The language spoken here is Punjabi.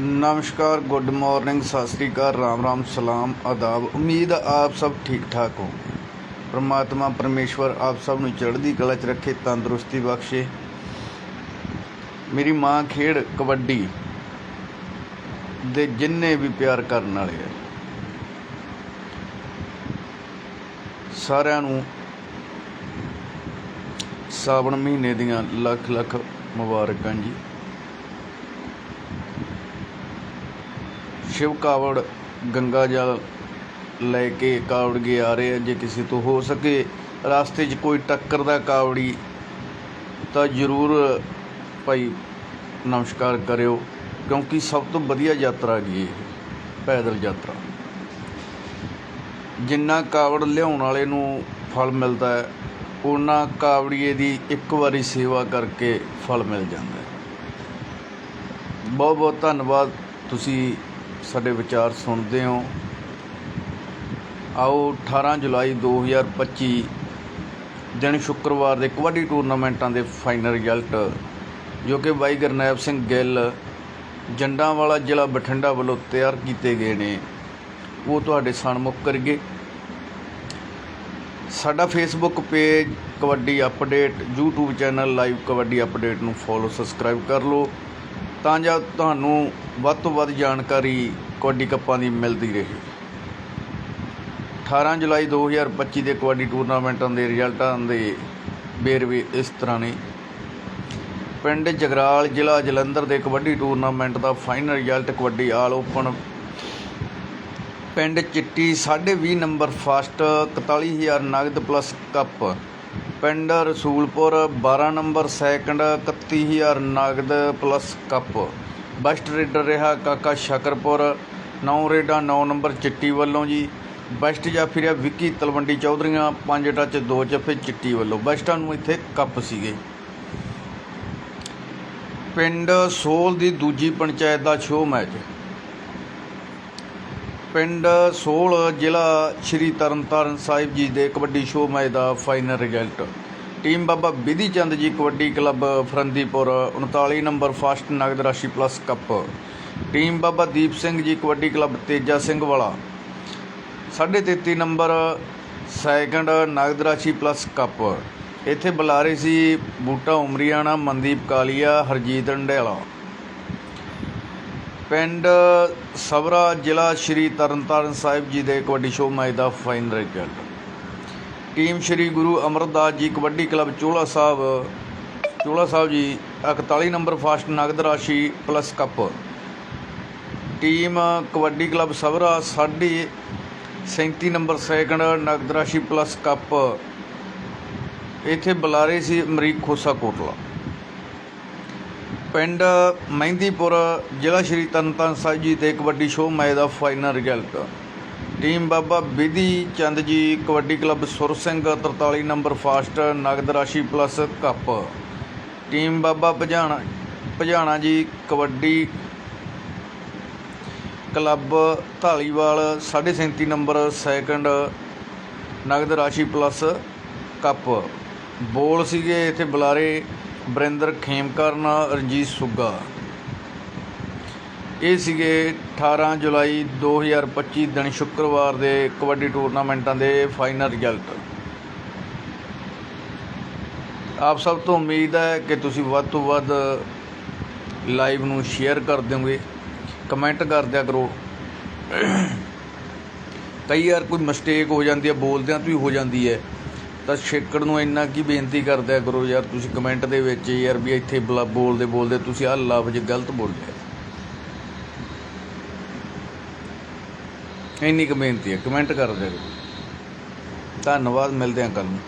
ਨਮਸਕਾਰ, ਗੁੱਡ ਮਾਰਨਿੰਗ, ਸਤਿ ਸ੍ਰੀ ਅਕਾਲ, ਰਾਮ ਰਾਮ, ਸਲਾਮ, ਆਦਾਬ। ਉਮੀਦ ਆਪ ਸਭ ਠੀਕ ਠਾਕ ਹੋ ਪ੍ਰਮਾਤਮਾ ਪਰਮੇਸ਼ਵਰ ਆਪ ਸਭ ਨੂੰ ਚੜ੍ਹਦੀ ਕਲਾ 'ਚ ਰੱਖੇ, ਤੰਦਰੁਸਤੀ ਬਖਸ਼ੇ। ਮੇਰੀ ਮਾਂ ਖੇਡ ਕਬੱਡੀ ਦੇ ਜਿੰਨੇ ਵੀ ਪਿਆਰ ਕਰਨ ਵਾਲੇ ਆ, ਸਾਰਿਆਂ ਨੂੰ ਸਾਵਣ ਮਹੀਨੇ ਦੀਆਂ ਲੱਖ ਲੱਖ ਮੁਬਾਰਕਾਂ ਜੀ। ਸ਼ਿਵ ਕਾਵੜ ਗੰਗਾ ਜਲ ਲੈ ਕੇ ਕਾਵੜਗੇ ਆ ਰਹੇ ਆ, ਜੇ ਕਿਸੇ ਤੋਂ ਹੋ ਸਕੇ। ਰਸਤੇ 'ਚ ਕੋਈ ਟੱਕਰ ਦਾ ਕਾਵੜੀ ਤਾਂ ਜ਼ਰੂਰ ਭਾਈ ਨਮਸਕਾਰ ਕਰਿਓ, ਕਿਉਂਕਿ ਸਭ ਤੋਂ ਵਧੀਆ ਯਾਤਰਾ ਹੈਗੀ ਇਹ, ਪੈਦਲ ਯਾਤਰਾ। ਜਿੰਨਾ ਕਾਵੜ ਲਿਆਉਣ ਵਾਲੇ ਨੂੰ ਫਲ ਮਿਲਦਾ ਹੈ ਉਹਨਾਂ ਕਾਵੜੀਏ ਦੀ ਇੱਕ ਵਾਰੀ ਸੇਵਾ ਕਰਕੇ ਫਲ ਮਿਲ ਜਾਂਦਾ ਹੈ। ਬਹੁਤ ਬਹੁਤ ਧੰਨਵਾਦ ਤੁਸੀਂ ਸਾਡੇ ਵਿਚਾਰ ਸੁਣਦੇ ਹੋ। ਆਓ 18 ਜੁਲਾਈ 2025 ਦਿਨ ਸ਼ੁੱਕਰਵਾਰ ਦੇ ਕਬੱਡੀ ਟੂਰਨਾਮੈਂਟਾਂ ਦੇ ਫਾਈਨਲ ਰਿਜ਼ਲਟ, ਜੋ ਕਿ ਬਾਈ ਗੁਰਨੈਬ ਸਿੰਘ ਗਿੱਲ ਜੰਡਾਂਵਾਲਾ ਜ਼ਿਲ੍ਹਾ ਬਠਿੰਡਾ ਵੱਲੋਂ ਤਿਆਰ ਕੀਤੇ ਗਏ ਨੇ। ਉਹ ਤੁਹਾਡੇ ਸਾਹਮਣੇ ਕਰੀਏ। ਸਾਡਾ Facebook page Kabaddi update YouTube channel live Kabaddi update ਨੂੰ ਫੋਲੋ ਸਬਸਕ੍ਰਾਈਬ ਕਰ ਲਓ। ਤਾਂ ਜੋ ਤੁਹਾਨੂੰ ਵੱਧ ਤੋਂ ਵੱਧ ਜਾਣਕਾਰੀ ਕਬੱਡੀ ਕੱਪਾਂ ਦੀ ਮਿਲਦੀ ਰਹੇ। 18 ਜੁਲਾਈ 2025 ਦੇ ਕਬੱਡੀ ਟੂਰਨਾਮੈਂਟਾਂ ਦੇ ਰਿਜ਼ਲਟਾਂ ਦੇ ਵੇਰਵੇ ਇਸ ਤਰ੍ਹਾਂ ਨੇ। ਪਿੰਡ ਜਗਰਾਲ ਜ਼ਿਲ੍ਹਾ ਜਲੰਧਰ ਦੇ ਕਬੱਡੀ ਟੂਰਨਾਮੈਂਟ ਦਾ final result kabaddi all open. ਪਿੰਡ ਚਿੱਟੀ 20.5 ਨੰਬਰ ਫਸਟ 41000 ਨਗਦ ਪਲੱਸ ਕੱਪ। ਪਿੰਡ ਰਸੂਲਪੁਰ 12 ਨੰਬਰ ਸੈਕੰਡ 31000 ਨਗਦ ਪਲੱਸ ਕੱਪ। ਬੈਸਟ ਰੇਡਰ ਰਿਹਾ ਕਾਕਾ ਸ਼ਕਰਪੁਰ। 9 ਰੇਡਾਂ 9 ਨੰਬਰ ਚਿੱਟੀ ਵੱਲੋਂ ਜੀ। ਬੈਸਟ ਜਾਫੀ ਰਿਹਾ ਵਿੱਕੀ ਤਲਵੰਡੀ ਚੌਧਰੀਆਂ। 5 ਟੱਚ 2 ਜੱਫੇ ਚਿੱਟੀ ਵੱਲੋਂ। ਬੈਸਟਾਂ ਨੂੰ ਇੱਥੇ ਕੱਪ ਸੀਗੇ। ਪਿੰਡ ਸੋਲ ਦੀ ਦੂਜੀ ਪੰਚਾਇਤ ਦਾ ਸ਼ੋਅ ਮੈਚ। ਪਿੰਡ ਸੋਲ ਜ਼ਿਲ੍ਹਾ ਸ਼੍ਰੀ ਤਰਨਤਾਰਨ ਸਾਹਿਬ ਜੀ ਦੇ ਕਬੱਡੀ ਸ਼ੋਅ ਮੈਚ ਦਾ final result team Baba Vidhi Chand ji kabaddi club Farandipur 39 number first ਨਗਦ ਰਾਸ਼ੀ plus cup team Baba Deep Singh ji kabaddi club Teja Singh ਵਾਲਾ। 33 ਨੰਬਰ ਸੈਕੰਡ ਨਗਦ ਰਾਸ਼ੀ ਪਲੱਸ ਕੱਪ ਇੱਥੇ ਬੁਲਾਰੇ ਸੀ ਬੂਟਾ ਉਮਰੀਆਣਾ, ਮਨਦੀਪ ਕਾਲੀਆ, ਹਰਜੀਤ ਅੰਡੇਲਾ ਪਿੰਡ ਸਵਰਾ ਜ਼ਿਲ੍ਹਾ ਸ਼੍ਰੀ ਤਰਨਤਾਰਨ ਸਾਹਿਬ ਜੀ ਦੇ ਕਬੱਡੀ ਸ਼ੋਅ ਮੈਚ ਦਾ final result team Shri Guru Amardas ji kabaddi club Chola Sahib Chola Sahib ji 41 number first ਨਗਦ ਰਾਸ਼ੀ plus cup team kabaddi club Sawara ਸਾਢੇ 37 ਨੰਬਰ ਸੈਕੰਡ ਨਗਦ ਰਾਸ਼ੀ ਪਲੱਸ ਕੱਪ ਇੱਥੇ ਬੁਲਾਰੇ ਸੀ ਅਮਰੀਕ ਖੋਸਾ ਕੋਟਲਾ। ਪਿੰਡ ਮਹਿੰਦੀਪੁਰ, ਜ਼ਿਲ੍ਹਾ ਸ਼੍ਰੀ ਤਰਨਤਾਰਨ ਸਾਹਿਬ ਜੀ 'ਤੇ ਕਬੱਡੀ ਸ਼ੋਅ ਮੈਚ ਦਾ final result team Baba Vidhi Chand ji, kabaddi club ਸੁਰ ਸਿੰਘ 43 ਨੰਬਰ ਫਾਸਟ ਨਗਦ ਰਾਸ਼ੀ plus cup team Baba Bhajana Bhajana ji, kabaddi club Dhaliwal 37 number second ਨਗਦ ਰਾਸ਼ੀ ਪਲੱਸ ਕੱਪ ਬੋਲ ਸੀਗੇ ਇੱਥੇ ਬੁਲਾਰੇ ਬਰਿੰਦਰ ਖੇਮਕਰਨ ਰਣਜੀਤ ਸੁੱਗਾ। ਇਹ ਸੀਗੇ 18 ਜੁਲਾਈ 2025 ਦਿਨ ਸ਼ੁੱਕਰਵਾਰ ਦੇ ਕਬੱਡੀ ਟੂਰਨਾਮੈਂਟਾਂ ਦੇ ਫਾਈਨਲ ਰਿਜ਼ਲਟ। ਆਪ ਸਭ ਤੋਂ ਉਮੀਦ ਹੈ ਕਿ ਤੁਸੀਂ ਵੱਧ ਤੋਂ ਵੱਧ ਲਾਈਵ ਨੂੰ ਸ਼ੇਅਰ ਕਰ ਦਿਓਗੇ, ਕਮੈਂਟ ਕਰ ਦਿਆ ਕਰੋ। ਕਈ ਵਾਰ ਕੋਈ ਮਿਸਟੇਕ ਹੋ ਜਾਂਦੀ ਹੈ, ਬੋਲਦਿਆਂ ਤੋਂ ਹੀ ਹੋ ਜਾਂਦੀ ਹੈ। ਤਾਂ ਛੇਕੜ ਨੂੰ ਇੰਨਾ ਕੀ ਬੇਨਤੀ ਕਰਦਿਆ ਕਰੋ ਯਾਰ, ਤੁਸੀਂ ਕਮੈਂਟ ਦੇ ਵਿੱਚ ਯਾਰ ਵੀ ਇੱਥੇ ਬਲਾ- ਬੋਲਦੇ ਬੋਲਦੇ ਤੁਸੀਂ ਆਹ ਲਫ਼ਜ਼ ਗਲਤ ਬੋਲਿਆ। ਇੰਨੀ ਕੁ ਬੇਨਤੀ ਹੈ ਕਮੈਂਟ ਕਰ ਦਿਆ ਕਰੋ ਧੰਨਵਾਦ, ਮਿਲਦੇ ਹਾਂ ਕੱਲ੍ਹ ਨੂੰ।